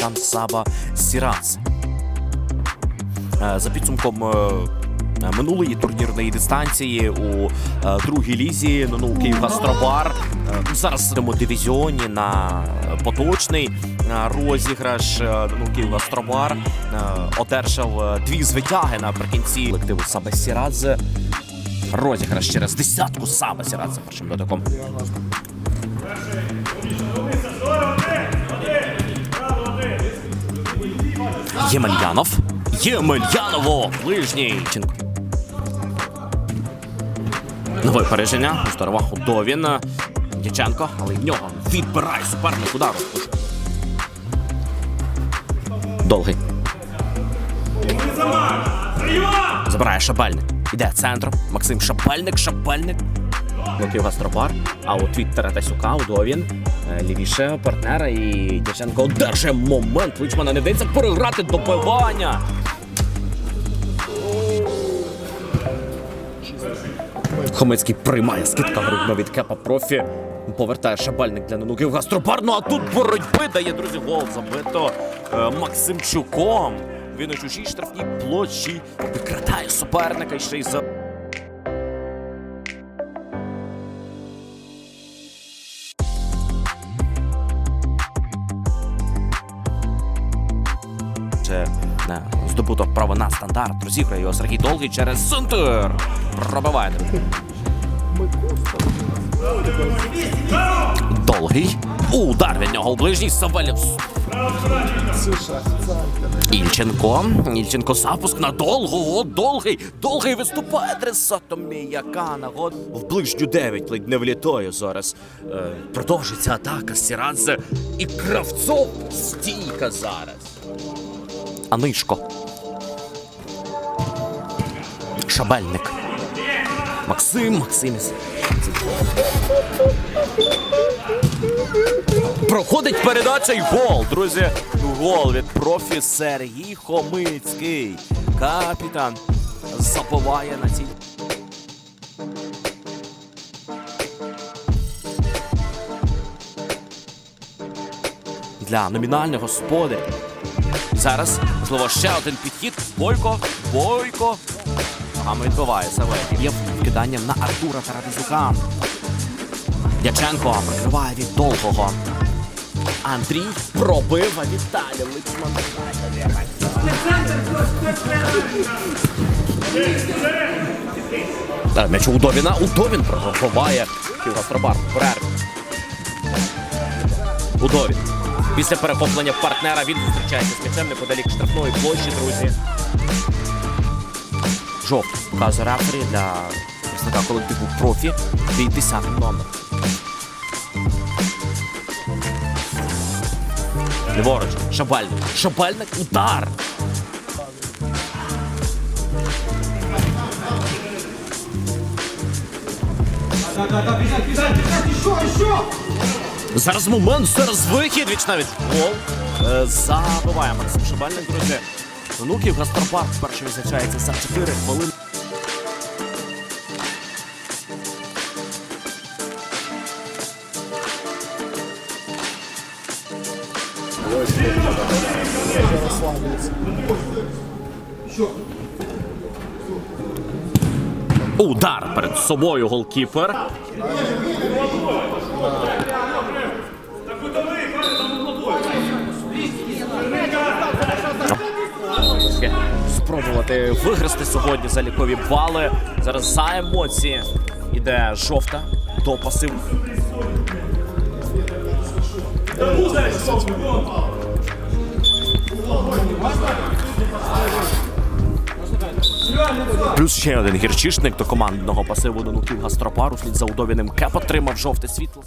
капітан Саба Сірац. Е, За підсумком е, минулої турнірної дистанції у е, другій лізі ну, Київ Гастробар. Зараз в дивізіоні на поточний розіграш ну, Київ Гастробар одержав дві звитяги наприкінці колективу Саба Сірадзе. Розіграш через десятку Саба Сірадзе першим дотиком. Ємельянов. Ємельяново! Ближній. Нове переження. Здорова Худовін. Дяченко, але в нього відбирає суперник удару. Довгий. Забирає Шабельник. Іде центром. Максим Шабельник, Шабельник. Блоків Гастропар. А от від Таратасюка Удовін. Е, Лівіше партнера і Дяченко одержує момент. Личмана не вдається переграти добивання. Хомецький приймає скидка грудно від кепа профі. Повертає шабальник для нануків Гастропар. Ну а тут боротьби дає, друзі, гол забито е, Максимчуком. Він у чужій штрафній площі викрадає суперника і ще й за. Це не, здобуто право на стандарт. Розіграє його Сергій Долгий через центр. Пробиває. Долгий. Удар від нього у ближній Савелєв. Ільченко. Ільченко запуск на довгого. Довгий. Довгий виступає адресатом м'яка. Нагод в ближню 9 ледь не влітає зараз. Е, продовжується атака Сірадзе. І Кравцов стійка зараз. Анишко. Шабельник. Максим, Максим. Проходить передача і гол, друзі. Гол від профі Сергій Хомицький. Капітан забиває на цій. Для номінального господаря. Зараз, можливо, ще один підхід. Бойко, Бойко. Ногами відбиває Савель. Є вкиданням на Артура Тарадизука. Дяченко прикриває від довгого. Андрій пробив, а Віталій Личман. Та, М'яч у Удовіна. Удовін пробиває. Ківгастробар. Перерв. Удовін. Після перехоплення партнера він зустрічається з м'ячем неподалік штрафної площі, друзі. Жовт показує рефері для представника колективу профі. Твій 10 номер. Ліворуч. Шабальник. Шабальник. Удар. Зараз момент, зараз вихід. Віч навіть гол. Е, Забиває Максим Шабальник, друзі. Онуків Гастропарк перший визначається за 4 хвилини. Удар перед собою голкіпер. Спробувати виграти сьогодні залікові бали. Зараз за емоції іде жовта до пасив. Плюс ще один гірчишник до командного пасиву до нуків Гастропару. Слід за удовіним кеп отримав жовте світло.